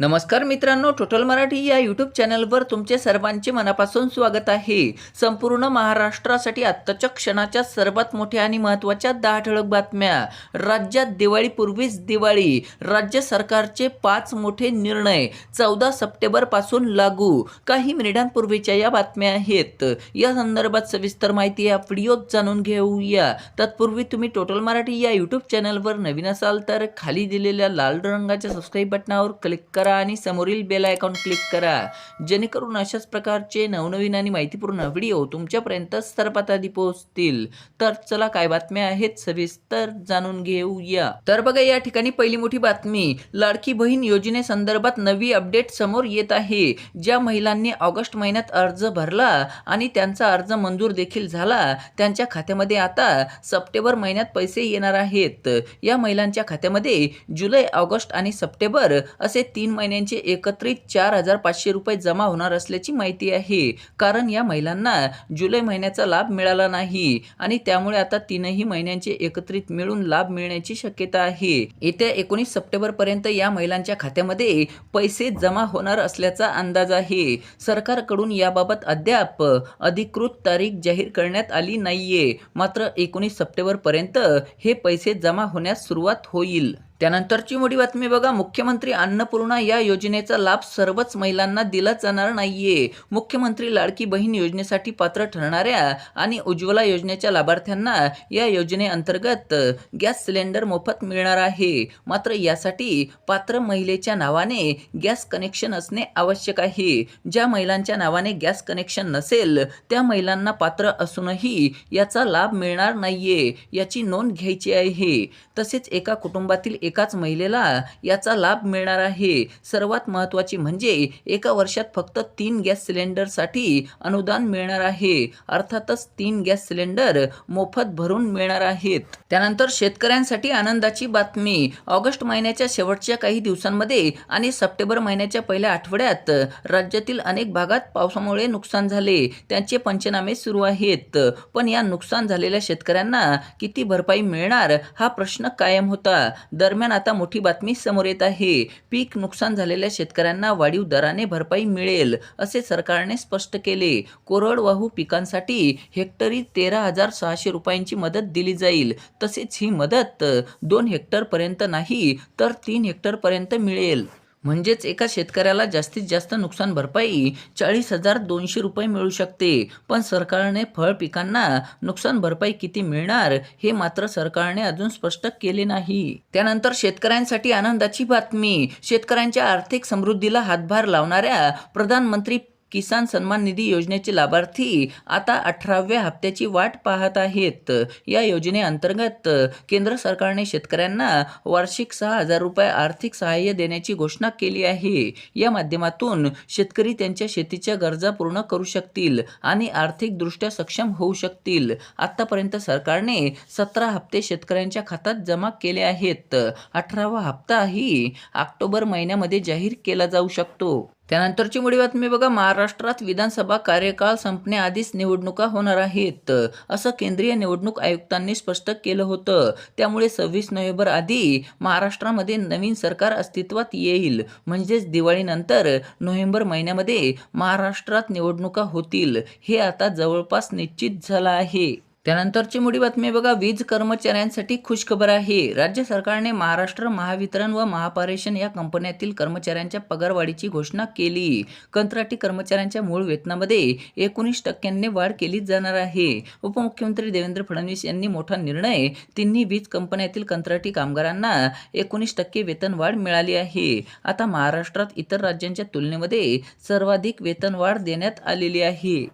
नमस्कार मित्रांनो टोटल मराठी या यूट्यूब चॅनलवर तुमचे सर्वांचे मनापासून स्वागत आहे. संपूर्ण महाराष्ट्रासाठी आत्ताच्या क्षणाच्या सर्वात मोठ्या आणि महत्त्वाच्या दहा ठळक बातम्या. राज्यात दिवाळीपूर्वीच दिवाळी. राज्य सरकारचे पाच मोठे निर्णय चौदा सप्टेंबरपासून लागू. काही मिनिटांपूर्वीच्या या बातम्या आहेत. या संदर्भात सविस्तर माहिती या व्हिडिओत जाणून घेऊया. तत्पूर्वी तुम्ही टोटल मराठी या यूट्यूब चॅनलवर नवीन असाल तर खाली दिलेल्या लाल रंगाच्या सबस्क्राईब बटनावर क्लिक करा. आणि समोरील बेल आयकॉन क्लिक करा. जेणेकरून अशाच प्रकारचे नवनवीन आणि माहितीपूर्ण व्हिडिओ तुमच्यापर्यंत सर्वात आधी पोहोचतील. तर चला काय बातम्या आहेत सविस्तर जाणून घेऊया. तर बघा या ठिकाणी पहिली मोठी बातमी. लाडकी बहीण योजनेसंदर्भात नवी अपडेट समोर येत आहे. ज्या महिलांनी ऑगस्ट महिन्यात अर्ज भरला आणि त्यांचा अर्ज मंजूर देखील झाला त्यांच्या खात्यामध्ये आता सप्टेंबर महिन्यात पैसे येणार आहेत. या महिलांच्या खात्यामध्ये जुलै ऑगस्ट आणि सप्टेंबर असे तीन महिन्यांचे एकत्रित चार हजार पाचशे रुपये जमा होणार असल्याची माहिती आहे. कारण या महिलांना जुलै महिन्याचा लाभ मिळाला नाही आणि त्यामुळे आता तीनही महिन्यांचे एकत्रित मिळून लाभ मिळण्याची शक्यता आहे. येत्या एकोणीस सप्टेंबर पर्यंत या महिलांच्या खात्यामध्ये पैसे जमा होणार असल्याचा अंदाज आहे. सरकारकडून याबाबत अद्याप अधिकृत तारीख जाहीर करण्यात आली नाहीये. मात्र एकोणीस सप्टेंबर पर्यंत हे पैसे जमा होण्यास सुरुवात होईल. त्यानंतरची मोठी बातमी बघा. मुख्यमंत्री अन्नपूर्णा या योजनेचा लाभ सर्वच महिलांना दिला जाणार नाहीये. मुख्यमंत्री लाडकी बहीण योजनेसाठी पात्र ठरणाऱ्या आणि उज्ज्वला योजनेच्या लाभार्थ्यांना या योजनेअंतर्गत गॅस सिलेंडर मोफत मिळणार आहे. मात्र यासाठी पात्र महिलेच्या नावाने गॅस कनेक्शन असणे आवश्यक आहे. ज्या महिलांच्या नावाने गॅस कनेक्शन नसेल त्या महिलांना पात्र असूनही याचा लाभ मिळणार नाहीये याची नोंद घ्यायची आहे. तसेच एका कुटुंबातील एकाच महिलेला याचा लाभ मिळणार आहे. सर्वात महत्त्वाची म्हणजे एका वर्षात फक्त तीन गॅस सिलेंडरसाठी अनुदान मिळणार आहे. अर्थातच तीन गॅस सिलेंडर मोफत भरून मिळणार आहेत. त्यानंतर शेतकऱ्यांसाठी आनंदाची बातमी. ऑगस्ट महिन्याच्या शेवटच्या काही दिवसांमध्ये आणि सप्टेंबर महिन्याच्या पहिल्या आठवड्यात राज्यातील अनेक भागात पावसामुळे नुकसान झाले. त्यांचे पंचनामे सुरू आहेत. पण या नुकसान झालेल्या शेतकऱ्यांना किती भरपाई मिळणार हा प्रश्न कायम होता. दरम्यान आता मोठी बातमी समोर येत आहे. पीक नुकसान झालेल्या शेतकऱ्यांना वाढीव दराने भरपाई मिळेल असे सरकारने स्पष्ट केले. कोरडवाहू पिकांसाठी हेक्टरी तेरा हजार सहाशे रुपयांची मदत दिली जाईल. तसेच ही मदत दोन हेक्टरपर्यंत नाही तर तीन हेक्टरपर्यंत मिळेल. म्हणजेच एका शेतकऱ्याला जास्तीत जास्त नुकसान भरपाई चाळीस हजार दोनशे रुपये मिळू शकते. पण सरकारने फळ पिकांना नुकसान भरपाई किती मिळणार हे मात्र सरकारने अजून स्पष्ट केले नाही. त्यानंतर शेतकऱ्यांसाठी आनंदाची बातमी. शेतकऱ्यांच्या आर्थिक समृद्धीला हातभार लावणाऱ्या प्रधानमंत्री किसान सन्मान निधी योजनेचे लाभार्थी आता अठराव्या हप्त्याची वाट पाहत आहेत. या योजनेअंतर्गत केंद्र सरकारने शेतकऱ्यांना वार्षिक सहा हजार रुपये आर्थिक सहाय्य देण्याची घोषणा केली आहे. या माध्यमातून शेतकरी त्यांच्या शेतीच्या गरजा पूर्ण करू शकतील आणि आर्थिकदृष्ट्या सक्षम होऊ शकतील. आतापर्यंत सरकारने सतरा हप्ते शेतकऱ्यांच्या खात्यात जमा केले आहेत. अठरावा हप्ताही ऑक्टोबर महिन्यामध्ये जाहीर केला जाऊ शकतो. त्यानंतरची मोठी बातमी बघा. महाराष्ट्रात विधानसभा कार्यकाळ संपण्याआधीच निवडणुका होणार आहेत. असं केंद्रीय निवडणूक आयुक्तांनी स्पष्ट केलं होतं. त्यामुळे सव्वीस नोव्हेंबर आधी महाराष्ट्रामध्ये नवीन सरकार अस्तित्वात येईल. म्हणजेच दिवाळीनंतर नोव्हेंबर महिन्यामध्ये महाराष्ट्रात निवडणुका होतील. हे आता जवळपास निश्चित झालं आहे. त्यानंतरची मोठी बातमी बघा वीज कर्मचाऱ्यांसाठी खुशखबर आहे. राज्य सरकारने महाराष्ट्र महावितरण व महापारेषण या कंपन्यातील कर्मचाऱ्यांच्या पगारवाढीची घोषणा केली. कंत्राटी कर्मचाऱ्यांच्या मूळ वेतनामध्ये एकोणीस टक्क्यांनी वाढ केली जाणार आहे. उपमुख्यमंत्री देवेंद्र फडणवीस यांनी मोठा निर्णय तिन्ही वीज कंपन्यातील कंत्राटी कामगारांना एकोणीस टक्के वेतनवाढ मिळाली आहे. आता महाराष्ट्रात इतर राज्यांच्या तुलनेमध्ये सर्वाधिक वेतनवाढ देण्यात आलेली आहे.